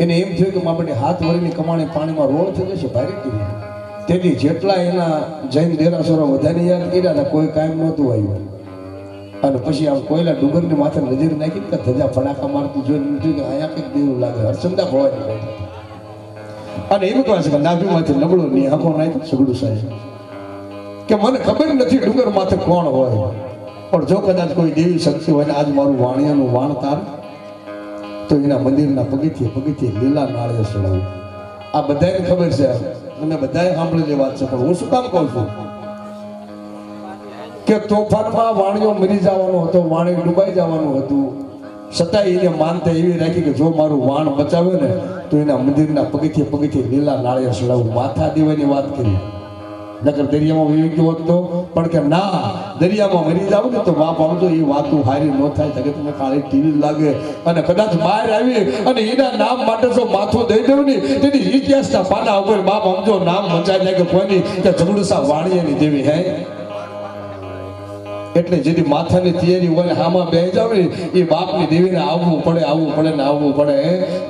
એને એમ થયું કે માપણી હાથ વળીને કમાણી પાણીમાં રોળ થઈ જશે ભારે કીધું તેથી જેટલા એના જૈન દેરાસરો વધારે યાદ કર્યા કોઈ કાયમ નહોતું આવ્યું. અને પછી આમ કોયલા ડુંગરની માથે નજર નાખી કે ધજા ફડાકા મારતું જોઈને એમ કે અહીંયા કંઈક દેવું લાગે હરસંદા ભવાની અને એમ કહે છે કે નાભીમાંથી નબળો ની આંખો નાખી સગડું સાહેબ. કે મને ખબર નથી ડુંગર માથે કોણ હોય. પણ જો કદાચ કોઈ દેવી શક્તિ હોય ને, આજ મારું વાણિયાનું વાણ તાર તો એના મંદિરના પગથિયે પગથિયે લીલા નાળિયેર ચડાવું. આ બધાને ખબર છે તમે બધાએ સાંભળેલી વાત છે, પણ હું શું કામ કહું છું? કે તોફાનમાં વાણિયો મરી જવાનો હતો, વાણી ડૂબાઈ જવાનું હતું. છતાંય એને માનતા એવી રાખી કે જો મારું વાણ બચાવે ને, તો એના મંદિરના પગથિયે પગથિયે લીલા નાળિયેર ચડાવું. માથા દેવાની વાત કરી. નકર દરિયામાં વહી ગયો હોત તો, પણ કે ના, દરિયામાં મરી જાવ ને તો બાપ આવજો એ વાતો હારી ન થાય. જગતને કાળી ટીવી લાગે. અને કદાચ બહાર આવી અને એના નામ માટે જો માથું દઈ દઉં ને, તેની ઇતિહાસના પાના ઉપર બાપ સમજો નામ મચાઈ લાગે કોઈની, કે ઝઘડુસા વાણિયાની દેવી હે. એટલે જેથી માથાની તૈયારી હોય હામાં બે જાવ ને એ બાપની દેવીને આવવું પડે આવવું પડે ને આવવું પડે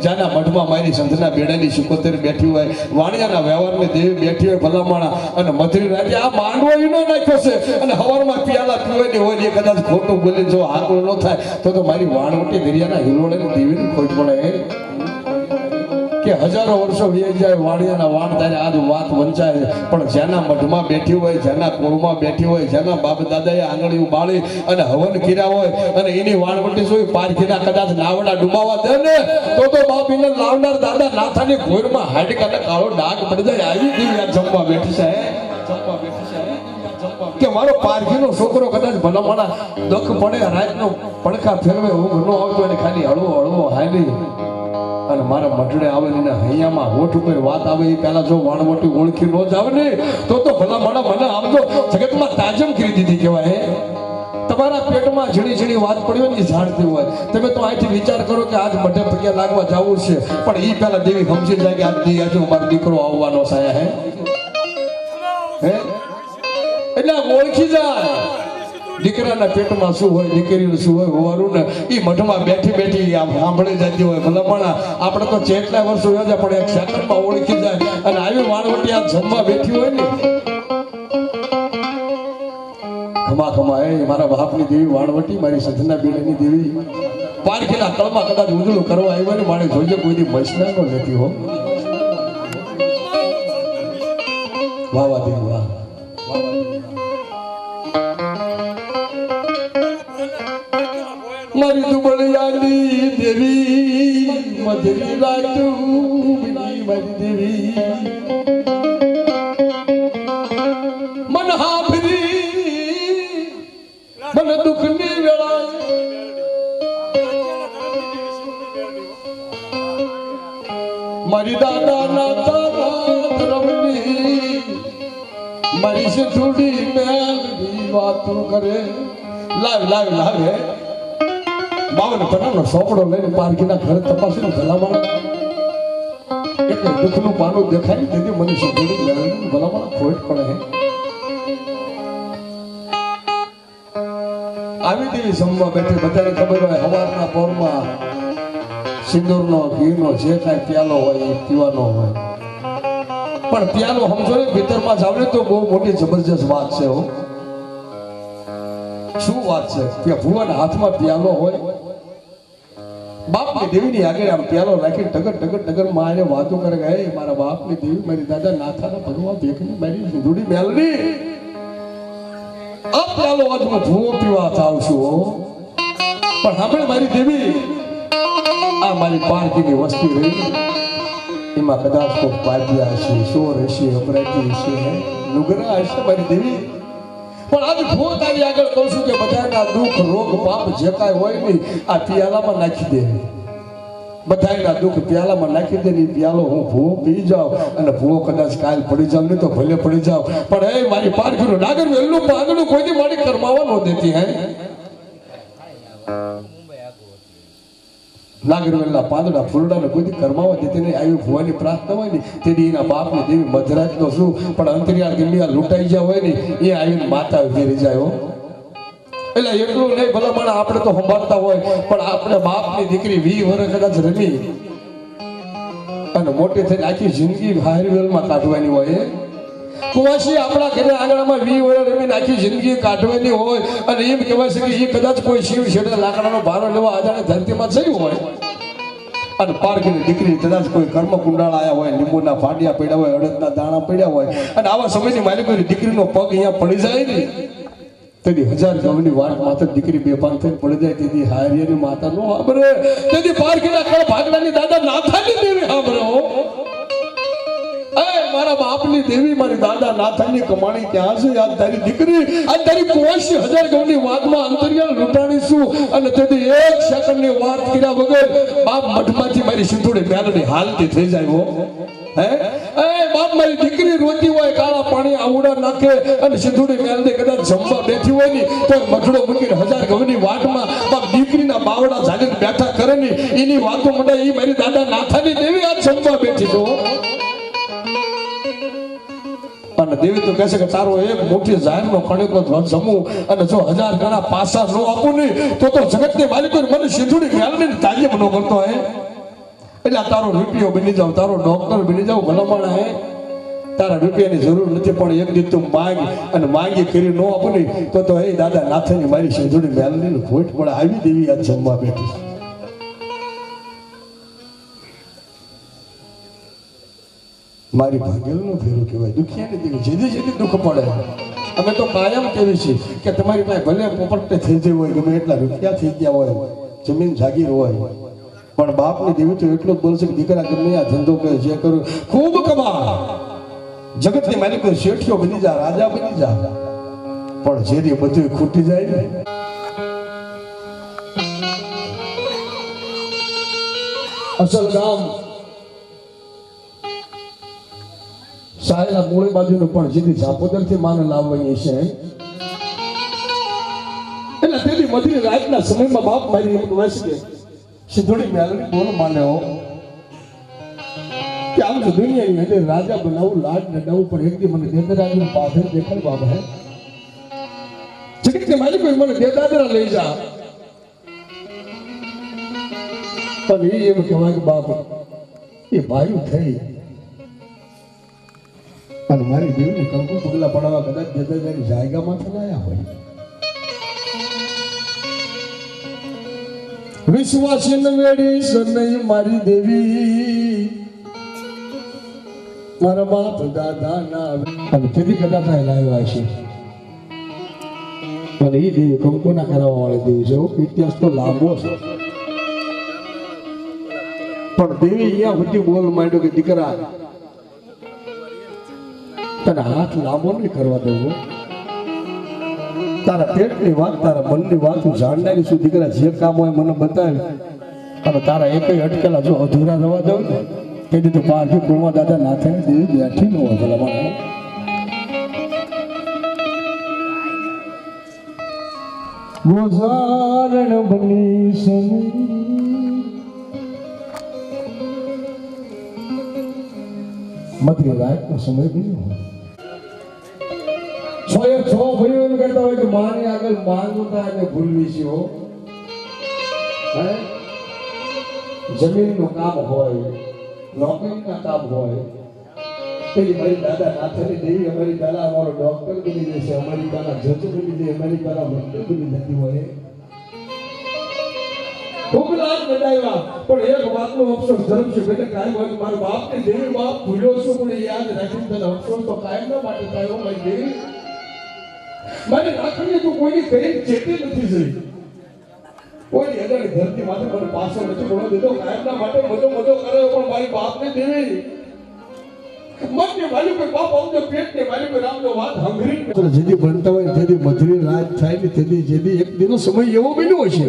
જાના મઠમાં મારી સંતના બેડાની સુકોતેર બેઠી હોય, વાણિયાના વ્યવહારની દેવી બેઠી હોય, ભલામણા, અને મધુરી રાતે આ માંડવો એનો નાખ્યો છે, અને હવારમાં પિયાલા પીવાની હોય એ કદાચ ખોટું બોલી જો હાકડો ન થાય, તો તો મારી વાણવટી દરિયાના હિલોળેની દેવીની ખોટ પડે કે હજારો વર્ષો વ્યાઈ જાય, વાણિયાના વાણ ત્યારે આજ વાત વંચાય. પણ જેના મઢમાં બેઠી હોય, જેના કુળમાં બેઠી હોય, જેના બાપ દાદાએ આંગળીઓ બાળી અને હવન કર્યા હોય અને એની વાણવટી જોઈ પારખીના કદાચ નાવડા ડુબાવા દે ને, તો તો બાપ એને લાવનાર દાદા નાથાની ઘોરમાં હાડકાને કાળો ડાઘ પડી જાય. આવી ગઈ જમવા જમવા બેઠી છે કે મારો પારખીનો છોકરો કદાચ ભલામણા દુઃખ પડે, રાતનો પડખા ફેરવે, ઊંઘ ન આવતો, એને ખાલી હળવો હળવો હાલી. અને મારા મઢડે આવે ને હૈયામાં હોઠ ઉપર વાત આવે એ પહેલા જો વાણવટી ઓળખી ન આવે ને, તો તો ભલા માણા મને આમ તો જગતમાં તાજમ કરી દીધી કહેવાય તમારા પેટમાં ઝીણી ઝીણી વાત પડી હોય ને, એ હોય. તમે તો અહીંથી વિચાર કરો કે આજ મઢે પગ્યા લાગવા જવું છે, પણ એ પહેલા દેવી સમજી જાય કે આજ દી આજે મારો દીકરો આવવાનો સાયા હે? હે? એટલે ઓળખી જાય. દીકરાના પેટમાં શું હોય, દીકરીનું શું હોય હોવાનું ને એ મઠમાં બેઠી બેઠી સાંભળી જતી હોય. ભલામણા આપણે તો જેટલા વર્ષો યોજ્યા પણ એક સેકન્ડમાં ઓળખી જાય અને આવી વાણવટી આ જમવા બેઠી હોય ને. ખમા ખમા, એ મારા બાપની દેવી વાણવટી મારી સજના બીડાની દેવી પારખીના તળમાં કદાચ ઉજળું કરવા આવ્યા ને, મારે જોઈએ કોઈ દી મસના નો લેતી હો. વાહ વાહ દેવી વાહ. મારી દેવી મધરી રાતું મારી દેવી મન હાફરી મન દુઃખની વેળા મારી દાદા ના તારા ધર્મની મારી છે થોડી મેલની વાતો કરે લાવ લાવ લાવ બાવન પટાનો સોપડો લઈને પારકીના ઘર તપાસીને ભલામણ એટલે દુઃખનું પાનું દેખાય તેથી મને શબ્દોની મેળવીને ભલામણ ખોટ પડે હે. આવી દેવી સમવા બેઠી બધાને ખબર હોય, હવારના પોરમાં સિંદૂરનો, ઘીનો જે કાંઈ પ્યાલો હોય એ પીવાનો હોય. પણ પ્યાલો સમજો ને, ભીતરમાં જાવ તો બહુ મોટી જબરજસ્ત વાત છે હો. શું વાત છે? કે ભુવાના હાથમાં પ્યાલો હોય બાપની દેવીની આગળ આમ પ્યાલો રાખી ટગર ટગર ટગર મારે વાતો કરે ગયા "હે, મારા બાપની દેવી મારી દાદા નાથાના ભગવાન ભેખની મારી સિંધુડી મેલડી આ પ્યાલો આજ હું ધુઓ પીવા થાવ છું પણ સાંભળ મારી દેવી આ મારી પારકીની વસ્તી રહી. એમાં કદાચ કોઈ પાર્ટી હશે સોર હશે અપરાધી હશે લુગરા હશે મારી દેવી. પણ આજ ભૂવો તારી આગળ કહું છું કે બધાના દુઃખ, રોગ, પાપ જે કાંઈ હોય ને, આ પિયાલામાં નાખી દે. બધાના દુઃખ પ્યાલામાં નાખી દે ને પ્યાલો, હું ભૂ પી જાઉં અને ભૂવો કદાચ કાલ પડી જાઉં, નહીં તો ભલે પડી જાઉં. પણ એ મારી પારખીનું નાગર વહેલું પાંદડું કોઈની મારી કરમાવા ન દેતી હે? નાગરવેલના પાંદડા ફૂલડાને કોઈ કરમાવા દેતી નહીં આવી હોવાની પ્રાર્થના હોય ને, તેની એના બાપને દેવી મધરાજનો શું પણ અંતરિયાળ ગમે લૂંટાઈ જ્યાં હોય ને, એ આવીને માતા ઊભી જાય એટલે એટલું નહીં, ભલે મને આપણે તો સંભાળતા હોય, પણ આપણે બાપની દીકરી વી વર્ષ કદાચ રમી. મોટી થઈને આખી જિંદગી હારવેલમાં કાઢવાની હોય કુવાસી આપણા ઘરે આંગણામાં વી વર્ષ રમીને આખી જિંદગી કાઢવાની હોય અને એમ કહેવાય છે કે કદાચ કોઈ શિવ છેડે લાકડાનો ભારો લેવા અજાણે ધરતીમાં થયું હોય. અને પારકીની દીકરી કદાચ કોઈ કર્મ કુંડાળ આવ્યા હોય, લીંબુના ફાંડિયા પડ્યા હોય, અડદના દાણા પડ્યા હોય, અને આવા સમયની માલિકોની દીકરીનો પગ અહીંયા પડી જાય ને તેથી હજાર ગામની વાત માત્ર દીકરી બેભાન થઈને પડી જાય, તેથી હારિયાની માતા નો સાંભળે તેથી પારકીના કળ ભાગલાની દાદા નાથાની દેવી સાંભળે મારા બાપની દેવી મારી દાદા નાથાની કમાણી ક્યાં છે આજ તારી દીકરી આ તારી કોશી હજાર ગમની વાતમાં અંતરિયાળ લૂંટાણી છું અને તેથી એક સેકન્ડની વાત કર્યા વગર બાપ મઠમાંથી મારી સિંધુડી મેલડી હાલતી થઈ જાય હો. રોતી હોય, કાળા પાણી આવડા નાખે અને સિંધુડી મેલડી કદાચ જમવા બેઠી હોયની, તો મઠડો મૂકીને હજાર ગમની વાટમાં બાપ દીકરીના બાવડા જાગીને બેઠા કરે ની, એની વાતો મંડાય એ મારી દાદા નાથાની દેવી આ જમવા બેઠી છો અને દેવી તો કહેશે કે તારો એક મોટી જાહેરનો કણકો જમું અને જો હજાર ગણા પાસા ન આપું નહીં તો તો જગતની માલિકો મને સિંધુડી મેળવીને તાલીમ ન કરતો હે. એટલે તારો રૂપિયો બની જાવ, તારો ડોક્ટર બની જાવ ભલામણ હે. તારા રૂપિયાની જરૂર નથી પણ એક દિવસ તું માંગ અને માંગી કરી ન આપું નહીં તો તો, એ દાદા, નાથની મારી સિંધુડી મેળવીને ખોટ પડે આવી દેવી આજ જમવા બેઠી. મારી ભાગેલનો ફેરો કહેવાય. દુખિયાને દેવી જેદી જેદી દુઃખ પડે અમે તો કાયમ કેવી છે કે તમારી પાસે ભલે પોપટે થઈ જઈ હોય, ગમે એટલા રૂપિયા થઈ ગયા હોય, જમીન જાગીર હોય, પણ બાપની દેવી તો એટલું જ બોલશે કે, દીકરા, ગમે આ ધંધો કરે, જે કરું. ખૂબ કમા જગતની માલિકો શેઠિયો બની જા, રાજા બની જા. પણ જેથી બધું ખૂટી જાય ને, અસલ ગામ સાહેલા મૂળી બાજુનું પણ ઝાપોદરથી માને લાવવાની છે. એટલે તેની મધરી રાતના સમયમાં બાપ મારી એમ કહે છે કે, સિંધોડી મેલડી બોલ માન્યો. કે આમ તો દુનિયાની એટલે રાજા બનાવું, લાડ નડાવું પણ એકથી મને દેદરાજનું પાછળ દેખાય બાપ હે. જગત કે મારી કોઈ મને દેદાદરા લઈ જા. પણ એ એમ કહેવાય કે બાપ, એ ભાઈ થઈ. અને મારી દેવને કંકુ પગલા પડાવવા કદાચ દેદાદાની જાયગામાં થયા હોય. વિશ્વાસી વેડી સનઈ મારી દેવી. મારા બાપ દાદા ના અને તેથી કદાચ લાવ્યા છે. અને એ દેવી કંકુના કરાવવા વાળી દેવી છે. ઇતિહાસ તો લાંબો છે. પણ દેવી અહીંયા સુધી બોલ માંડ્યો કે દીકરા તને હાથ લાંબો નહીં કરવા દઉં તારા પેટની વાત, તારા મનની વાત હું જાણનારી છું, દીકરા જે કામ હોય મને બતાવ્યું અને તારા એકય અટકેલા જો અધૂરા રવા દઉં ને, તે દીધું પારથી કુળમાં દાદા નાથે દેવી બેઠી ન હોય ભલા બની સની મધ્ય રાતનો સમય બન્યો. છ છ ભાઈઓ એમ કહેતા હોય કે માની આગળ માનતા અને ભૂલવી છે જમીનનું કામ હોય, નોકરીના કામ હોય મારી દાદા દેવી અમેરિકાના અમારો ડોક્ટર બની જશે અમેરિકાના જજ બની જાય હોય. પણ એક વાતનો અફસોસ ધર્મ છે, બેટા હોય મારા બાપને દેવી બાપ ભૂલ્યો છું, પણ યાદ રાખીને તને અફસોસ તો કાયમ ના માટે થાય, મારી મારી રાખડીએ તો કોઈની કરી ચેતી નથી જોઈ. કોઈ અજાણી ધરતી માથે મને પાછો નથી બોલો દીધો, કાયમના માટે મજો મજો કર્યો પણ મારી બાપને દેવી હશે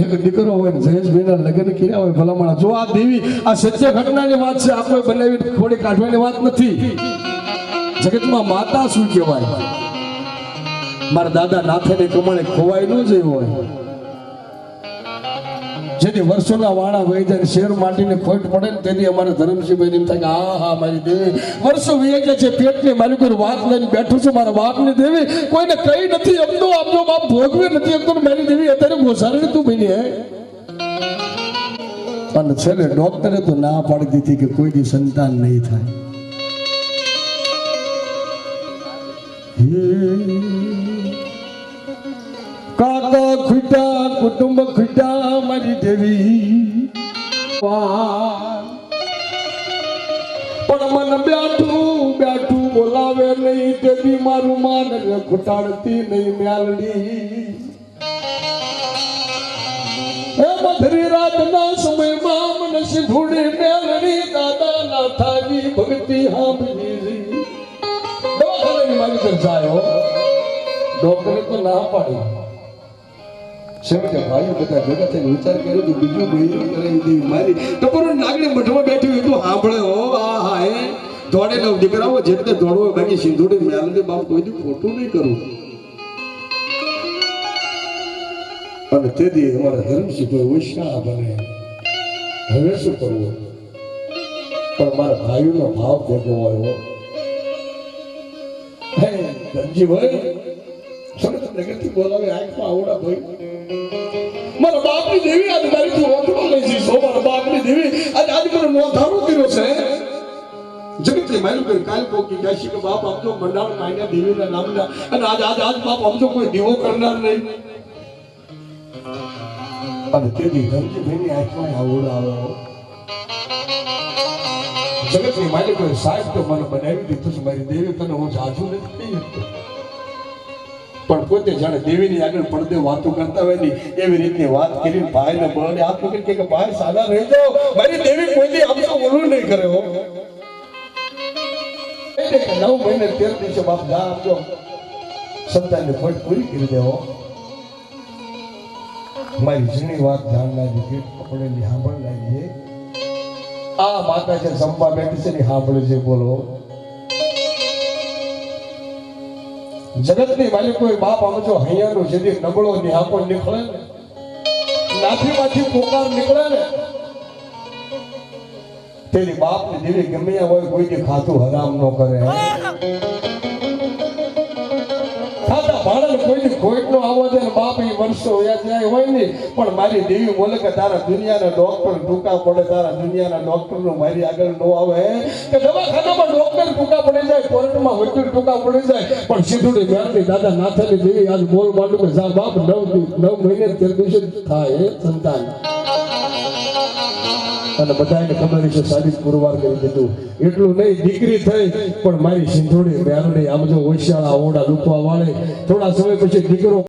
એક દીકરો હોય જયેશભાઈના લગ્ન કર્યા હોય ભલામણ. જો આ દેવી આ સત્ય ઘટનાની વાત છે, આપણે બનાવી થોડી કાઢવાની વાત નથી. જગતમાં માતા શું કહેવાય? મારા દાદા નાથેને કમળે ખોવાય ન જઈ હોય. જેથી વર્ષોના વાળા વહી જાય શેર માટીને ખોટ પડે ને તેથી અમારે ધરમસિંહભાઈ એમ થાય કે હા હા મારી દેવી. વર્ષો વહી જાય છે, પેટની મારી કોઈ વાત લઈને બેઠું છું, મારા બાપની દેવી. કોઈને કઈ નથી એમનો આપનો બાપ ભોગવે નથી અમતો મારી દેવી અત્યારે મોસારી તું બની હે. અને છેલ્લે ડોક્ટરે તો ના પાડી દીધી કે કોઈ દી સંતાન નહીં થાય. કાકા ખૂટા કુટુંબ ખૂટા મારી દેવી. પણ મન બેઠું બેઠું બોલાવે નહીં દેવી મારું માન ઘટાડતી નહીં મ્યાલડી. હે મધરી રાતના સમયમાં મને સિંધુડી મેલડી દાદા ના થાવી ભક્તિ હાંભળી ચર્ચાયો ડોક્ટરે તો ના પાડી. છેવટે ભાઈઓ બધા ભેગા થઈને વિચાર કર્યો કે બીજું બહેરું કરાવી દેવી મારી. ટપરો નાગણી મઠમાં બેઠી હોય તો સાંભળે, હો આ હા, એ. દોડે નવ દીકરાઓ જેટલે દોડવો હોય બાકી સિંધુડી મેલડી બાપ કોઈ દી ખોટું નહીં કરવું અને તેથી અમારા ધર્મસિંહ વૈષ્ણવ બને હવે શું કરવું? પણ મારા ભાઈઓનો ભાવ ભેગો આવ્યો. આંખમાં આવડા ભાઈ. મારા બાપની આજ મારીથી ઓળખવા આજ આજ મને નોંધારો કર્યો છે. જગતની માયલું કરી, કાલ પોકી જાય કે બાપ તો મંડાણ માયના દેવીના નામના. અને આજ આજ આજ બાપ આમ કોઈ દીવો કરનાર નહીં. અને તેથી ધનજીભાઈની આંખમાં આવડો જગતની માલિક સાહેબ તો મને બનાવી દીધું છે, મારી દેવી તને હું જાજુ નથી પણ પોતે જાણે દેવીની આગળ પડદે વાતો કરતા હોય ને, એવી રીતની વાત કરી ભાઈને બળને હાથ પકડી કે ભાઈ સાદા રહી જાઓ. મારી દેવી કોઈ આમ તો નહીં કરે હો. નવ મહિને તેર દિવસે બાપ જા આપજો. સંતાનને ફટ પૂરી કરી દેવો. મારી જૂની વાત ધ્યાન લાગી કે આપણે સાંભળ લાગીએ આ માતા છે સંપા બેઠી છે ને, સાંભળે છે, બોલો. જગતની માલિક બાપ આમ જો હૈયાનો જેથી નબળો નિહાપો નીકળે ને, નાથીમાંથી પોકાર નીકળે ને, તેની બાપની દેવી ગમે ગમ્યા હોય કોઈ દી ખાતું હરામ ન કરે. ખાતા ભાડે કોઈ દી ખોટ નો આવવા દે ને બાપ એ વર્ષો હોયા જાય હોય ને પણ મારી દેવી બોલે તારા દુનિયાના ડોક્ટર ટૂંકા પડે, તારા દુનિયાના ડોક્ટરનું મારી આગળ નો આવે. કે દવાખાનામાં ડોક્ટર ટૂંકા પડી જાય કોર્ટમાં વકીલ ટૂંકા પડી જાય. પણ સીધુડી મેળવી દાદા નાથાની દેવી આજ બોલ માંડું કે જા બાપ, નવ નવ મહિને તેર દિવસે થાય સંતાન. અને બધાને ખબર છે સાબિત પુરવાર કરી દીધું. એટલું નહીં, દીકરી થઈ, પણ મારી સિંધોડી મેરડી આમ જો ઓશિયાળા ઓડા લૂકવા વાળે, થોડા સમય પછી દીકરો